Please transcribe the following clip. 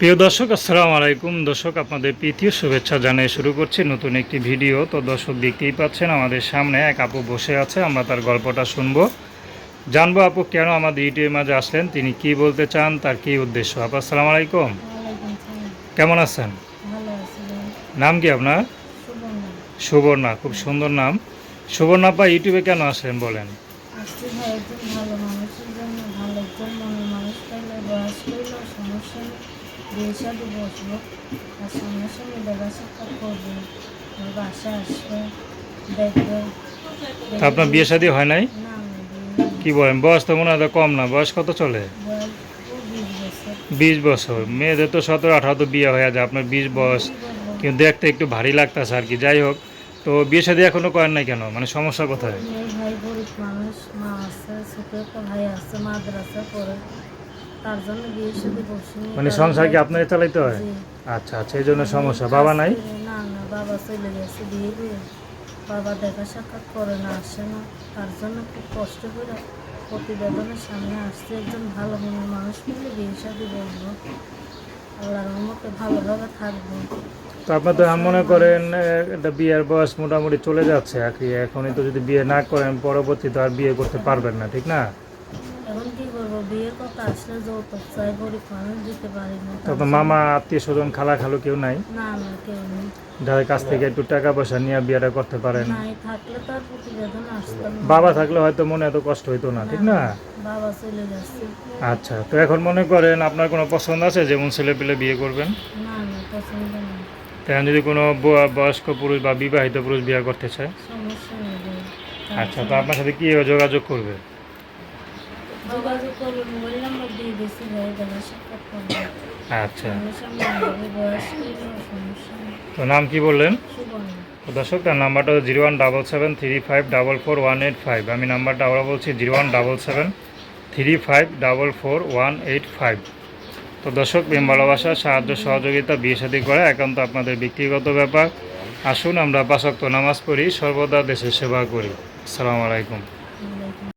প্রিয় দর্শক আসসালামু আলাইকুম। দর্শক আপনাদের প্রীতীয় শুভেচ্ছা জানিয়ে শুরু করছি নতুন একটি ভিডিও। তো দর্শক দেখতেই পাচ্ছেন আমাদের সামনে এক আপু বসে আছে আমরা তার গল্পটা শুনব। জানব আপু কেন আমাদের ইউটিউবের মাঝে আসলেন তিনি কি বলতে চান তার কি উদ্দেশ্য? আপু আসসালামু আলাইকুম। কেমন আছেন? নাম কি আপনার? সুবর্ণা। খুব সুন্দর নাম। সুবর্ণা আপা ইউটিউবে কেন আসলেন বলেন? ভালো মানুষের জন্য ভালো একজন মনের মানুষ সমস্যা বিয়ে সাথে বসবো আর সামনাসামনি দেখা সাক্ষাৎ করবে আমার বাসা আসবে দেখবে তা আপনার বিয়ে শাদী হয় নাই কি বলেন বয়স তো মনে হয় কম না বয়স কত চলে বিশ বছর মেয়েদের তো সতেরো আঠারো তো বিয়ে হয়ে যায় আপনার বিশ বয়স? কিন্তু দেখতে একটু ভারী লাগতেছে আর কি যাই হোক তো বিয়ে শাদী এখনও করেন নাই কেন মানে সমস্যা কোথায় মেয়ে ভাই গরিব মানুষ মা আছে ছোট একটা ভাই আছে মাদ্রাসা পড়ে তার জন্য বিয়ে সাথে বসিনি মানে সংসার কি আপনাকে চালাইতে হয়? আচ্ছা আচ্ছা এই জন্য সমস্যা। বাবা নাই? না না বাবা চলে গেছে বিয়ে দিয়ে। বাবা দেখা সাক্ষাৎ করে না আসে না। তার জন্য খুব কষ্ট করে প্রতিবেদনের সামনে আসছে একজন ভালো মনের মানুষ মিলে বিয়ে সাথে বলব আল্লাহর মতো ভালোভাবে থাকব। তো আপনার তো আম মনে করেন একটা বিয়ের বয়স মোটামুটি চলে যাচ্ছে আর কি এখনই তো যদি বিয়ে না করেন পরবর্তীতে আর বিয়ে করতে পারবেন না ঠিক না? এখন কি করব? বিয়ের কথা আসলে যৌতুক চাই মানুষ দিতে পারি না। তো মামা আত্মীয় স্বজন খালা খালু কেউ নাই? না না কেউ নেই। যাদের কাছ থেকে একটু টাকা পয়সা নিয়ে বিয়েটা করতে পারেন। নাই থাকলে তো আর প্রতিবেদন আসতাম না। বাবা থাকলে হয়তো মনে এত কষ্ট হইতো না ঠিক না বাবা চলে গেছে। আচ্ছা তো এখন মনে করেন আপনার কোনো পছন্দ আছে যেমন ছেলে পেলে বিয়ে করবেন? না না পছন্দ না। তেমন যদি কোনো ব- বয়স্ক পুরুষ বা বিবাহিত পুরুষ বিয়ে করতে চায়? সমস্যা নেই আচ্ছা তো আপনার সাথে কি যোগাযোগ করবে? যোগাযোগ করবে মোবাইল নাম্বার দিয়ে দিয়েছি ভাই দেখা সাক্ষাৎ করবে। আচ্ছা। তো নাম কি বললেন? তো দর্শক তার নাম্বারটা zero one double seven three five double four one eight five. আমি নাম্বারটা আবার বলছি zero one double seven three five double four one eight five. তো দর্শক প্রেম ভালোবাসা সাহায্য সহযোগিতা বিয়ে শাদী করা একান্ত আপনাদের ব্যক্তিগত ব্যাপার। আসুন আমরা পাশক্ত নামাজ পড়ি সর্বদা দেশের সেবা করি। আসসালামু আলাইকুম।